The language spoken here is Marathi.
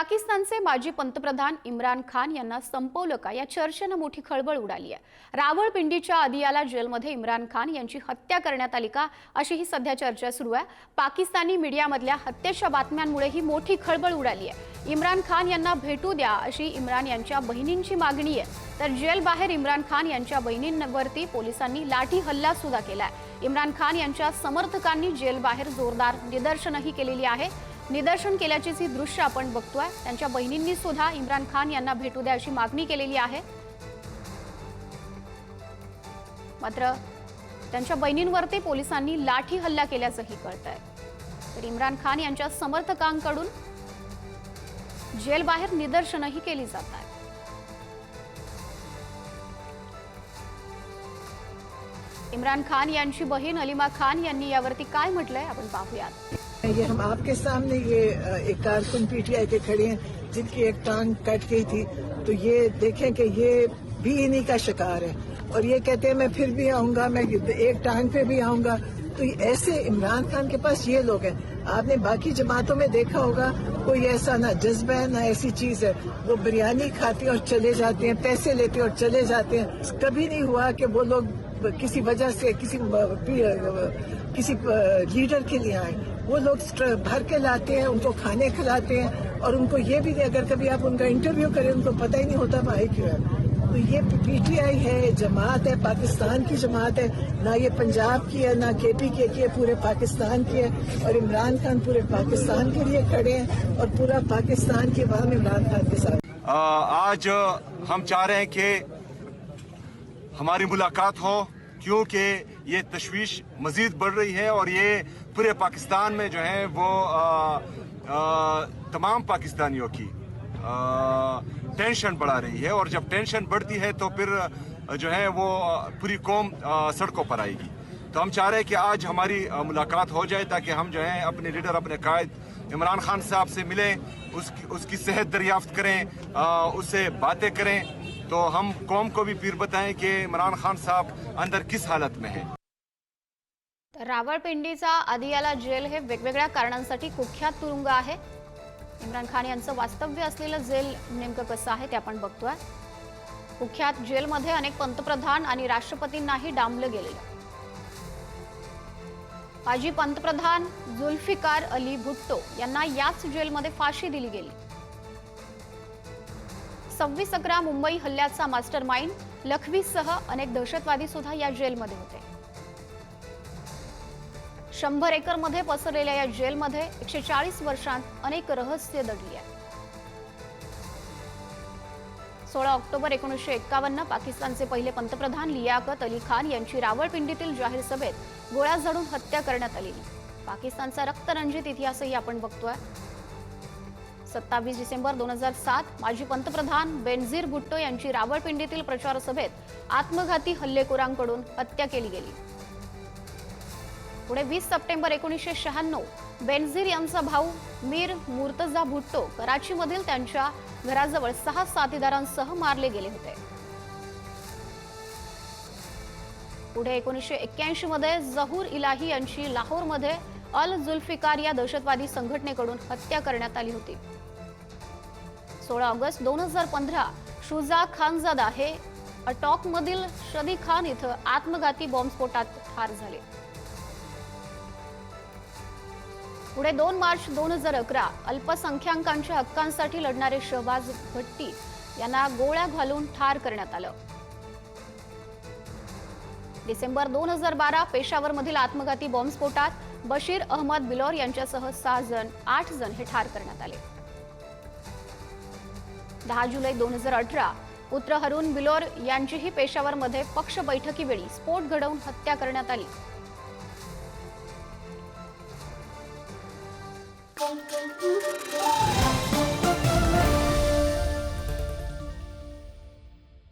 पाकिस्तानचे माजी पंतप्रधान इम्रान खान यांना संपवलं का? या चर्चेनं मोठी खळबळ उडाली आहे. रावळपिंडीच्या आदियाला जेलमध्ये इम्रान खान यांची हत्या करण्यात आली का? अशी ही सध्या चर्चा सुरू आहे. पाकिस्तानी मीडियामधल्या हत्येच्या बातम्यांमुळे ही मोठी खळबळ उडाली आहे. इम्रान खान यांना भेटू द्या अशी इम्रान यांच्या बहिणींची मागणी आहे. तर जेलबाहेर इम्रान खान यांच्या बहिणींवरती पोलिसांनी लाठी हल्ला सुद्धा आहे इम्रान खान यांच्या समर्थकांनी जेलबाहेर जोरदार निदर्शनही केलेली आहे. निदर्शन केल्याचीच ही दृश्य आपण बघतोय. त्यांच्या बहिणींनी सुद्धा इम्रान खान यांना भेटू द्या अशी मागणी केलेली आहे. मात्र त्यांच्या बहिणींवरती पोलिसांनी लाठी हल्ला केल्याचंही कळत आहे तर इम्रान खान यांच्या समर्थकांकडून जेल बाहेर निदर्शनही केली जात आहेत इम्रान खान यांची बहीण अलिमा खान यांनी यावरती काय म्हटलंय आपण पाहूयात. ये हम आपके सामने ये अ, एक कारकुन पीटीआई के खड़े हैं जिनकी एक टांग कट गई थी तो ये देखें कि ये भी इन्हीं का शिकार है और ये कहते हैं मैं फिर भी आऊंगा मैं एक टांग पे भी आऊंगा तो ये ऐसे इमरान खान के पास ये लोग हैं आपने बाकी जमातों में देखा होगा कोई ऐसा ना जज्बा है ना ऐसी चीज है वो बिरयानी खाते हैं और चले जाते हैं पैसे लेते हैं और चले जाते हैं कभी नहीं हुआ कि वो लोग किसी वजह से किसी किसी लीडर के लिए आए वो लोग स्ट्र- भर के लाते हैं उनको खाने खिलाते हैं और उनको ये भी नहीं अगर कभी आप उनका इंटरव्यू करें उनको पता ही नहीं होता भाई क्यों है तो ये पीटीआई है जमात है पाकिस्तान की जमात है ना ये पंजाब की है ना केपी के की है पूरे पाकिस्तान की है और इमरान खान पूरे पाकिस्तान के लिए खड़े हैं और पूरा पाकिस्तान की वाम इमरान खान के साथ आ, आज हम चाह रहे हैं कि ہماری ملاقات ہو کیونکہ یہ تشویش مزید بڑھ رہی ہے اور یہ پورے پاکستان میں جو ہے وہ آ, آ, تمام پاکستانیوں کی آ, ٹینشن بڑھا رہی ہے اور جب ٹینشن بڑھتی ہے تو پھر جو ہے وہ پوری قوم سڑکوں پر آئے گی۔ تو ہم چاہ رہے ہیں کہ آج ہماری ملاقات ہو جائے تاکہ ہم جو ہیں اپنے لیڈر اپنے قائد عمران خان صاحب سے ملیں اس کی اس کی صحت دریافت کریں اس سے باتیں کریں۔ तो हम कौम को भी फिर बताएं कि इमरान खान साहब अंदर किस हालत में है। तर रावळपिंडीचा आदियाला जेल हे वेगवेगळ्या कारणांसाठी कुख्यात तुरुंग आहे. इम्रान खान यांचं वास्तव्य असलेलं जेल नेमकं कसं आहे ते आपण बघतोय. कुख्यात जेलमध्ये अनेक पंतप्रधान आणि राष्ट्रपतींनाही डांबलं गेलेलं. माजी पंतप्रधान जुल्फिकार अली भुट्टो यांना याच जेलमध्ये फाशी दिली गेली. सव्वीस अकरा मुंबई हल्ल्याचा मास्टर माइंड लखवीसह अनेक दहशतवादी सुद्धा या जेलमध्ये होते. शंभर एकरमध्ये पसरलेल्या या जेलमध्ये एकशे चाळीस वर्षांत अनेक रहस्य दडली आहेत. सोळा ऑक्टोबर एकोणीसशे एक्कावन्न पाकिस्तानचे पहिले पंतप्रधान लियाकत अली खान यांची रावळपिंडीतील जाहीर सभेत गोळ्या झाडून हत्या करण्यात आलेली. पाकिस्तानचा रक्तरंजित इतिहासही आपण बघतोय. सत्तावीस डिसेंबर दोन हजार सात माजी पंतप्रधान बेनझीर भुट्टो यांची रावळपिंडीतील प्रचार सभेत आत्मघाती हल्लेखोरांकडून हत्या केली गेली. पुढे वीस सप्टेंबर एकोणीसशे शहाण्णव बेनझीर यांचा भाऊ मीर मुर्तजा भुट्टो कराचीमधील त्यांच्या घराजवळ सहा साथीदारांसह मारले गेले होते. पुढे एकोणीसशे एक्क्याऐंशी मध्ये जहूर इलाही यांची लाहोरमध्ये अल जुल्फिकार या दहशतवादी संघटनेकडून हत्या करण्यात आली होती. सोळा ऑगस्ट दोन हजार पंधरा शुजा खानजादा हे अटॉकमधील शदी खान इथं आत्मघाती बॉम्बस्फोटात ठार झाले. पुढे दोन मार्च दोन हजार अकरा अल्पसंख्याकांच्या हक्कांसाठी लढणारे शहबाज भट्टी यांना गोळ्या घालून ठार करण्यात आलं. डिसेंबर दोन हजार बारा पेशावरमधील आत्मघाती बॉम्बस्फोटात बशीर अहमद बिलोर यांच्यासह सहा जण आठ जण हे ठार करण्यात आले दहा जुलै दोन हजार अठरा पुत्र हरुण बिलोर यांचीही पेशावरमध्ये पक्ष बैठकीवेळी स्फोट घडवून हत्या करण्यात आली Thank you.